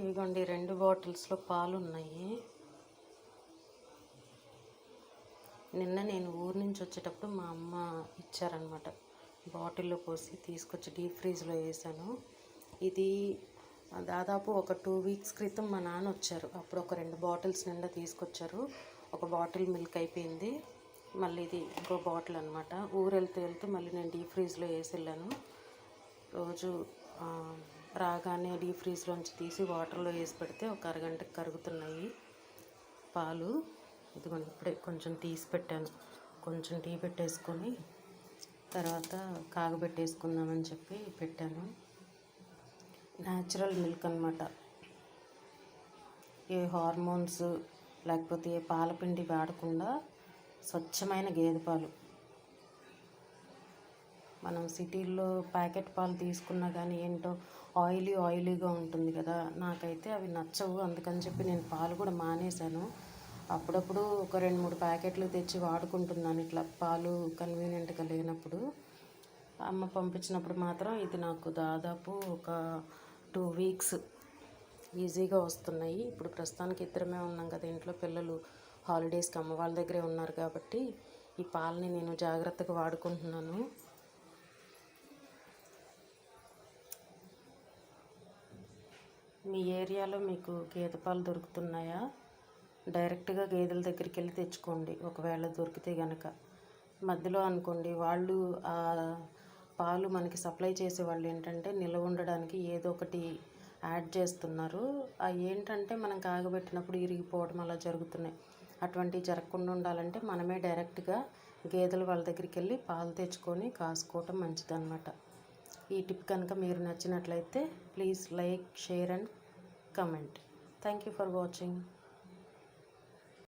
ఇవిగోండి రెండు బాటిల్స్లో పాలు ఉన్నాయి నిన్న నేను ఊరు నుంచి వచ్చేటప్పుడు మా అమ్మ ఇచ్చారనమాట బాటిల్లో పోసి తీసుకొచ్చి డీప్ ఫ్రీజ్లో వేసాను. ఇది దాదాపు ఒక టూ వీక్స్ క్రితం మా నాన్న వచ్చారు. అప్పుడు ఒక రెండు బాటిల్స్ నిండా తీసుకొచ్చారు. ఒక బాటిల్ మిల్క్ అయిపోయింది. మళ్ళీ ఇది ఇంకో బాటిల్ అనమాట ఊరు వెళ్తూ వెళ్తూ మళ్ళీ నేను డీప్ ఫ్రీజ్లో వేసి వెళ్ళాను. రోజు రాగానే డీప్ ఫ్రీజ్లోంచి తీసి వాటర్లో వేసి పెడితే ఒక అరగంటకి కరుగుతున్నాయి పాలు. ఇదిగోండి ఇప్పుడే కొంచెం తీసి పెట్టాను. కొంచెం టీ పెట్టేసుకొని తర్వాత కాగబెట్టేసుకుందామని చెప్పి పెట్టాను. న్యాచురల్ మిల్క్ అనమాట ఏ హార్మోన్స్ లేకపోతే ఏ పాలపిండి వాడకుండా స్వచ్ఛమైన గేదె పాలు. మనం సిటీల్లో ప్యాకెట్ పాలు తీసుకున్నా కానీ ఏంటో ఆయిలీ ఆయిలీగా ఉంటుంది కదా. నాకైతే అవి నచ్చవు. అందుకని చెప్పి నేను పాలు కూడా మానేశాను. అప్పుడప్పుడు ఒక రెండు మూడు ప్యాకెట్లు తెచ్చి వాడుకుంటున్నాను. ఇట్లా పాలు కన్వీనియంట్గా లేనప్పుడు అమ్మ పంపించినప్పుడు మాత్రం ఇది నాకు దాదాపు ఒక టూ వీక్స్ ఈజీగా వస్తున్నాయి. ఇప్పుడు ప్రస్తుతానికి ఇద్దరమే ఉన్నాం కదా ఇంట్లో పిల్లలు. హాలిడేస్కి అమ్మ వాళ్ళ దగ్గరే ఉన్నారు కాబట్టి ఈ పాలని నేను జాగ్రత్తగా వాడుకుంటున్నాను. మీ ఏరియాలో మీకు గేదె పాలు దొరుకుతున్నాయా? డైరెక్ట్గా గేదెల దగ్గరికి వెళ్ళి తెచ్చుకోండి. ఒకవేళ దొరికితే గనక. మధ్యలో అనుకోండి వాళ్ళు ఆ పాలు మనకి సప్లై చేసే వాళ్ళు ఏంటంటే నిల్వ ఉండడానికి ఏదో ఒకటి యాడ్ చేస్తున్నారు. అవి ఏంటంటే మనం కాగబెట్టినప్పుడు ఇరిగిపోవడం అలా జరుగుతున్నాయి. అటువంటివి జరగకుండా ఉండాలంటే మనమే డైరెక్ట్గా గేదెలు వాళ్ళ దగ్గరికి వెళ్ళి పాలు తెచ్చుకొని కాసుకోవటం మంచిదన్నమాట. ఈ టిప్ కనుక మీరు నచ్చినట్లయితే please like share and comment. Thank you for watching